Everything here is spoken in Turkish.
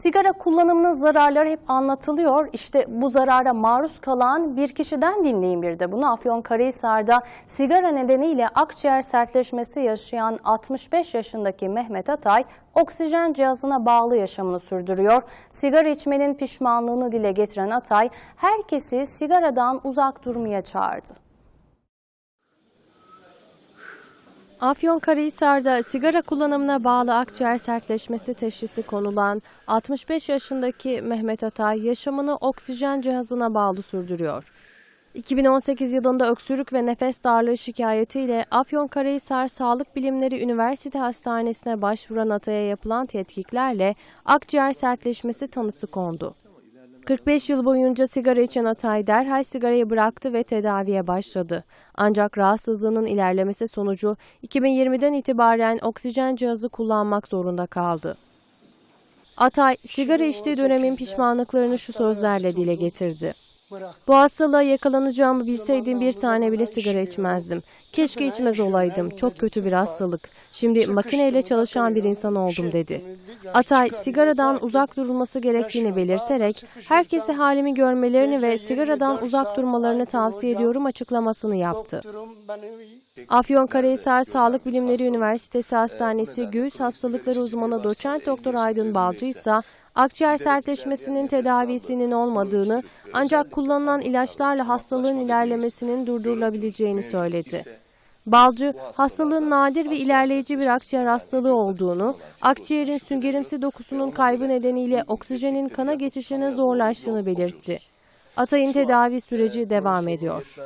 Sigara kullanımının zararları hep anlatılıyor. İşte bu zarara maruz kalan bir kişiden dinleyin bir de bunu. Afyonkarahisar'da sigara nedeniyle akciğer sertleşmesi yaşayan 65 yaşındaki Mehmet Atay oksijen cihazına bağlı yaşamını sürdürüyor. Sigara içmenin pişmanlığını dile getiren Atay herkesi sigaradan uzak durmaya çağırdı. Afyonkarahisar'da sigara kullanımına bağlı akciğer sertleşmesi teşhisi konulan 65 yaşındaki Mehmet Atay yaşamını oksijen cihazına bağlı sürdürüyor. 2018 yılında öksürük ve nefes darlığı şikayetiyle Afyonkarahisar Sağlık Bilimleri Üniversite Hastanesi'ne başvuran Atay'a yapılan tetkiklerle akciğer sertleşmesi tanısı kondu. 45 yıl boyunca sigara içen Atay derhal sigarayı bıraktı ve tedaviye başladı. Ancak rahatsızlığının ilerlemesi sonucu 2020'den itibaren oksijen cihazı kullanmak zorunda kaldı. Atay, sigara içtiği dönemin pişmanlıklarını şu sözlerle dile getirdi. Bu hastalığa yakalanacağımı bilseydim bir tane bile sigara içmezdim. Keşke içmez olaydım. Çok kötü bir hastalık. Şimdi makineyle çalışan bir insan oldum dedi. Atay sigaradan uzak durulması gerektiğini belirterek herkese halimi görmelerini ve sigaradan uzak durmalarını tavsiye ediyorum açıklamasını yaptı. Afyonkarahisar Sağlık Bilimleri Üniversitesi Hastanesi Göğüs Hastalıkları Uzmanı Doçent Doktor Aydın Balcı ise akciğer sertleşmesinin tedavisinin olmadığını ancak kullanılan ilaçlarla hastalığın ilerlemesinin durdurulabileceğini söyledi. Balcı, hastalığın nadir ve ilerleyici bir akciğer hastalığı olduğunu, akciğerin süngerimsi dokusunun kaybı nedeniyle oksijenin kana geçişinin zorlaştığını belirtti. Atay'ın tedavi süreci devam ediyor.